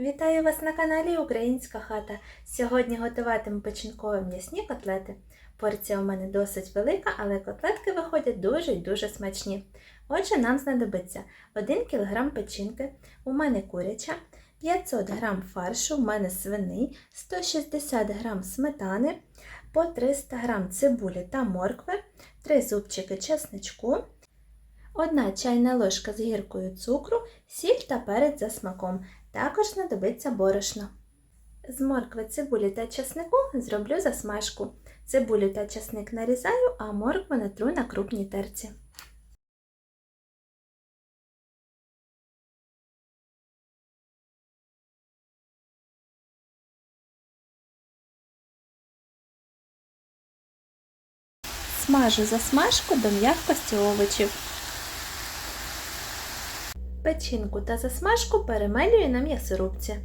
Вітаю вас на каналі Українська хата. Сьогодні готуватиму печінкові м'ясні котлети. Порція у мене досить велика, але котлетки виходять дуже і дуже смачні. Отже, нам знадобиться 1 кг печінки, у мене куряча, 500 г фаршу, у мене свиний, 160 г сметани, по 300 г цибулі та моркви, 3 зубчики чесничку, 1 чайна ложка з гіркою цукру, сіль та перець за смаком. Також знадобиться борошно. З моркви, цибулі та часнику зроблю засмажку. Цибулю та часник нарізаю, а моркву натру на крупній терці. Смажу засмажку до м'якості овочів. Печінку та засмажку перемелюю на м'ясорубці.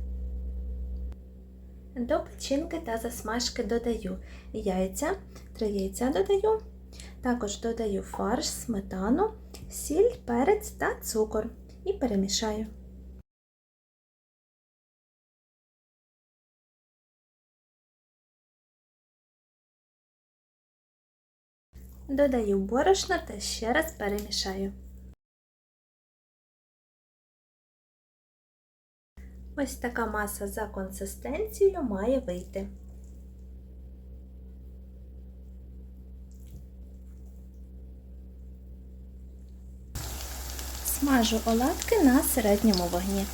До печінки та засмажки додаю яйця, 3 яйця додаю, також додаю фарш, сметану, сіль, перець та цукор і перемішаю. Додаю борошно та ще раз перемішаю. Ось така маса за консистенцією має вийти. Смажу оладки на середньому вогні.